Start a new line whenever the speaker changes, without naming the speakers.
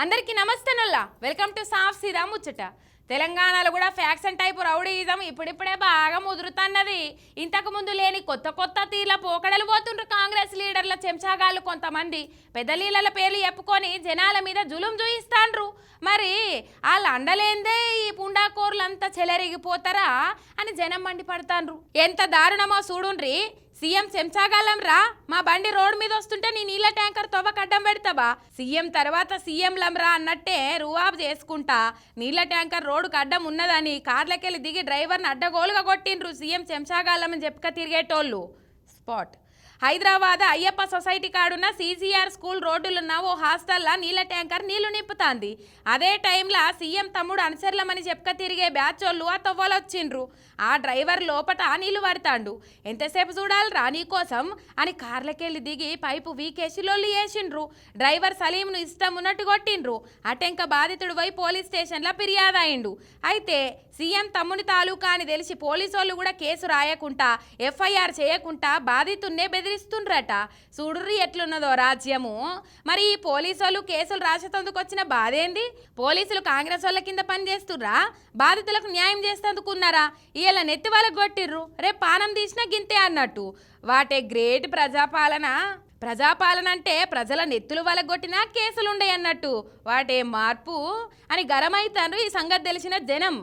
అందరికీ నమస్తే నల్లా. వెల్కమ్ టు సాఫ్ సీదా ముచ్చట. తెలంగాణలో కూడా ఫ్యాక్షన్ టైపు రౌడీయిజం ఇప్పుడిప్పుడే బాగా ముదురుతున్నది. ఇంతకు ముందు లేని కొత్త కొత్త తీర్ల పోకడలు పోతుండ్రు కాంగ్రెస్ లీడర్ల చెంచాగాళ్ళు కొంతమంది. పెద్ద లీలల పేర్లు చెప్పుకొని జనాల మీద జులుం చూయిస్తాండ్రు మరి వాళ్ళు అండలేందే ఈ పుండాకోర్లంతా చెలరిగిపోతారా అని జనం మండిపడతాండ్రు. ఎంత దారుణమో చూడుండ్రి. సీఎం చెంచాగాలం రా. మా బండి రోడ్ మీద వస్తుంటే నీ నీళ్ళ ట్యాంకర్ తవ్వ కడ్డం పెడతావా? సీఎం తర్వాత సీఎం లంరా అన్నట్టే రువాబ్ చేసుకుంటా. నీళ్ళ ట్యాంకర్ రోడ్డు అడ్డం ఉన్నదని కార్లకెళ్ళి దిగి డ్రైవర్ని అడ్డగోలుగా కొట్టిండ్రు సీఎం చెంచాగాలం అని చెప్పుక తిరిగేటోళ్ళు. స్పాట్. హైదరాబాద్ అయ్యప్ప సొసైటీ కాడున్న సీసీఆర్ స్కూల్ రోడ్డులున్న ఓ హాస్టల్లో నీళ్ళ ట్యాంకర్ నీళ్ళు నింపుతాంది. అదే టైంలో సీఎం తమ్ముడు అనుసరలమని చెప్పుక తిరిగే బ్యాచోళ్ళు ఆ తవ్వలొచ్చిండ్రు. ఆ డ్రైవర్ లోపట నీళ్ళు పడతాండు ఎంతసేపు చూడాలి రానీ కోసం అని కార్లకెళ్ళి దిగి పైపు వీకేసి లొల్లి వేసిండ్రు డ్రైవర్ సలీంను ఇష్టం ఉన్నట్టు కొట్టిండ్రు. అటెంక బాధితుడు పోయి పోలీస్ స్టేషన్లో ఫిర్యాదు అయిండు అయితే సీఎం తమ్ముని తాలూకా అని తెలిసి పోలీసోళ్ళు కూడా కేసు రాయకుండా ఎఫ్ఐఆర్ చేయకుండా బాధితున్నే బెదిరిస్తుండ్రట. చూడుర్రి ఎట్లున్నదో రాజ్యము. మరి ఈ పోలీసు వాళ్ళు కేసులు రాసేందుకు వచ్చిన బాధ ఏంది పోలీసులు కాంగ్రెస్ వాళ్ళ కింద పనిచేస్తుర్రా బాధితులకు న్యాయం చేసేందుకు ఉన్నారా ఇలా నెత్తి వాళ్ళకి కొట్టిర్రు. రేపు పానం తీసినా గింతే అన్నట్టు. వాటే గ్రేట్ ప్రజాపాలన. ప్రజాపాలన అంటే ప్రజల నెత్తులు వలగొట్టినా కేసులుండే అన్నట్టు వాటే మార్పు అని గరమైతారు ఈ సంగతి తెలిసిన జనం.